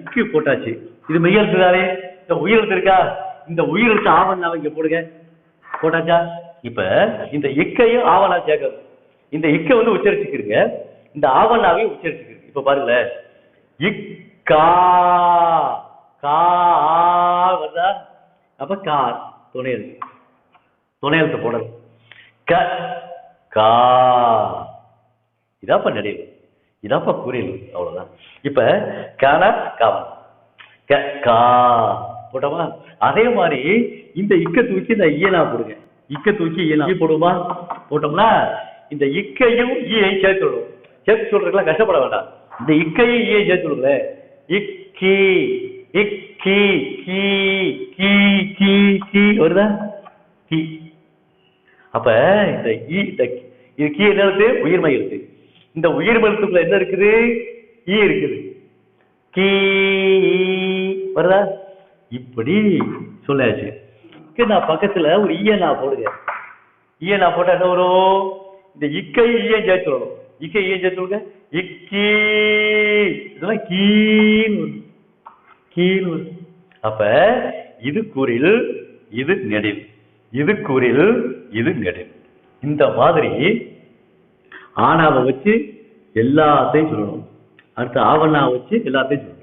இக்கு போட்டாச்சு. இது மெய்யெழுத்து தானே இந்த உயிரெழுத்து இருக்கா? இந்த உயிரெழுத்து ஆவணம் இங்க போடுங்க. போட்டாச்சா? இப்ப இந்த இக்கையும் ஆவணா சேர்க்கணும். இந்த இக்கை வந்து உச்சரிச்சுக்கிறீங்க இந்த ஆவணாவையும் உச்சரிச்சுக்கிறீங்க இப்ப பாருங்களேன். இக்கா கா வருதா? அப்ப கா துணை எழுத்து. துணை எழுத்து போடணும். க கா. இதாப்பா நடைபெறும் இதாப்பா குறியல் அவ்வளவுதான். இப்ப கானா காவல் க கா. போட்டோமா? அதே மாதிரி இந்த இக்க தூக்கி இந்த ஈயனா போடுங்க. இக்க தூக்கி ஈயனா போடுமா போட்டோம்னா இந்த இக்கையும் ஈயையும் சேர்த்து விடுவோம். சேர்த்து சொல்றதுக்கெல்லாம் கஷ்டப்பட வேண்டாம். இந்த இக்கையும் ஈயை சேர்த்து விடுங்களே. இக்கி இக்கி கீ கி கீ கி. வருதா? கி. அப்ப இந்த ஈ இந்த இது கீ என்ன இருக்கு? உயிர்மை இருக்கு. இந்த உயிர் எழுத்துக்குள்ள என்ன இருக்குது? ஈ இருக்குது. கீ வருதா? இப்படி சொல்லாச்சு. நான் பக்கத்துல ஒரு ஈய நான் போடுங்க. ஈய நான் போட்டா என்ன வரும்? இந்த இக்கை ஈய சேர்த்து வரும் இக்கை ஈய சேர்த்து விடுங்க இக்கி. இதெல்லாம் கீழ் கீழ் அப்ப இது குறில் இது நெடில். இது குறில் இது நெடில். இந்த மாதிரி ஆனாவை வச்சு எல்லாத்தையும் சொல்லணும். அடுத்து ஆவண்ணா வச்சு எல்லாத்தையும் சொல்லணும்.